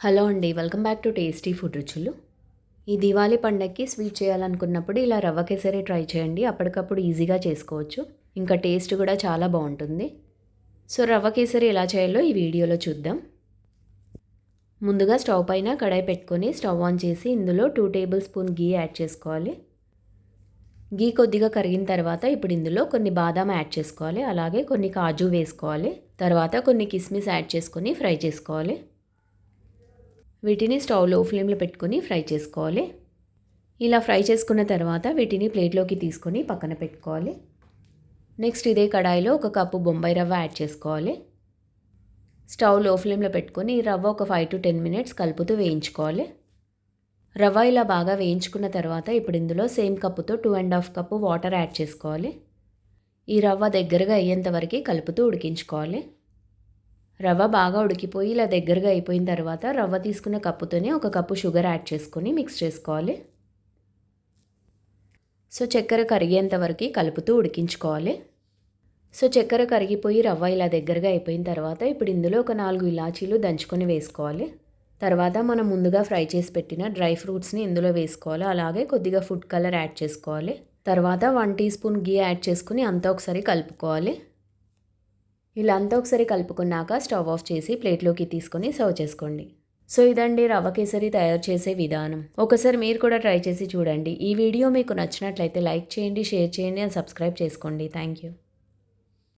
Hello అండి welcome back to tasty food రుచులు. ఈ దివాళీ పండగకి స్వీట్ చేయాలనుకున్నప్పుడు ఇలా రవ్వ కేసరి ట్రై చేయండి అప్పటికప్పుడు ఈజీగా చేసుకోవచ్చు. ఇంకా టేస్ట్ కూడా చాలా బాగుంటుంది. సో రవ్వ కేసరి ఎలా చేయాలో ఈ వీడియోలో చూద్దాం. ముందుగా స్టవ్ పైన కడాయి పెట్టుకొని స్టవ్ ఆన్ చేసి ఇందులో two tablespoon ghee add చేసుకోవాలి. గీ కొద్దిగా కరిగిన తర్వాత ఇప్పుడు ఇందులో కొన్ని బాదాం యాడ్ చేసుకోవాలి అలాగే కొన్ని కాజు వేసుకోవాలి తర్వాత కొన్ని కిస్మిస్ యాడ్ చేసుకొని ఫ్రై చేసుకోవాలి. వీటిని స్టవ్లో ఫ్లేమ్లో పెట్టుకొని ఫ్రై చేసుకోవాలి. ఇలా ఫ్రై చేసుకున్న తర్వాత వీటిని ప్లేట్లోకి తీసుకొని పక్కన పెట్టుకోవాలి. నెక్స్ట్ ఇదే కడాయిలో ఒక కప్పు బొంబాయి రవ్వ యాడ్ చేసుకోవాలి. స్టవ్లో ఫ్లేమ్లో పెట్టుకొని ఈ రవ్వ ఒక ఫైవ్ టు టెన్ మినిట్స్ కలుపుతూ వేయించుకోవాలి. రవ్వ ఇలా బాగా వేయించుకున్న తర్వాత ఇప్పుడు ఇందులో సేమ్ కప్పుతో two and half cup water add చేసుకోవాలి. ఈ రవ్వ దగ్గరగా అయ్యేంత వరకు కలుపుతూ ఉడికించుకోవాలి. రవ్వ బాగా ఉడికిపోయి ఇలా దగ్గరగా అయిపోయిన తర్వాత రవ్వ తీసుకున్న కప్పుతోనే ఒక కప్పు షుగర్ యాడ్ చేసుకొని మిక్స్ చేసుకోవాలి. సో చక్కెర కరిగేంత వరకు కలుపుతూ ఉడికించుకోవాలి. సో చక్కెర కరిగిపోయి రవ్వ ఇలా దగ్గరగా అయిపోయిన తర్వాత ఇప్పుడు ఇందులో ఒక నాలుగు ఇలాచీలు దంచుకొని వేసుకోవాలి. తర్వాత మనం ముందుగా ఫ్రై చేసి పెట్టిన డ్రై ఫ్రూట్స్ని ఇందులో వేసుకోవాలి. అలాగే కొద్దిగా ఫుడ్ కలర్ యాడ్ చేసుకోవాలి. తర్వాత one teaspoon ghee add చేసుకుని అంతా ఒకసారి కలుపుకోవాలి. ఇలా అంతా ఒకసారి కలుపుకున్నాక స్టవ్ ఆఫ్ చేసి ప్లేట్లోకి తీసుకొని సర్వ్ చేసుకోండి. సో ఇదండి రవ్వ కేసరి తయారు చేసే విధానం. ఒకసారి మీరు కూడా ట్రై చేసి చూడండి. ఈ వీడియో మీకు నచ్చినట్లయితే లైక్ చేయండి షేర్ చేయండి అండ్ సబ్స్క్రైబ్ చేసుకోండి. Thank you.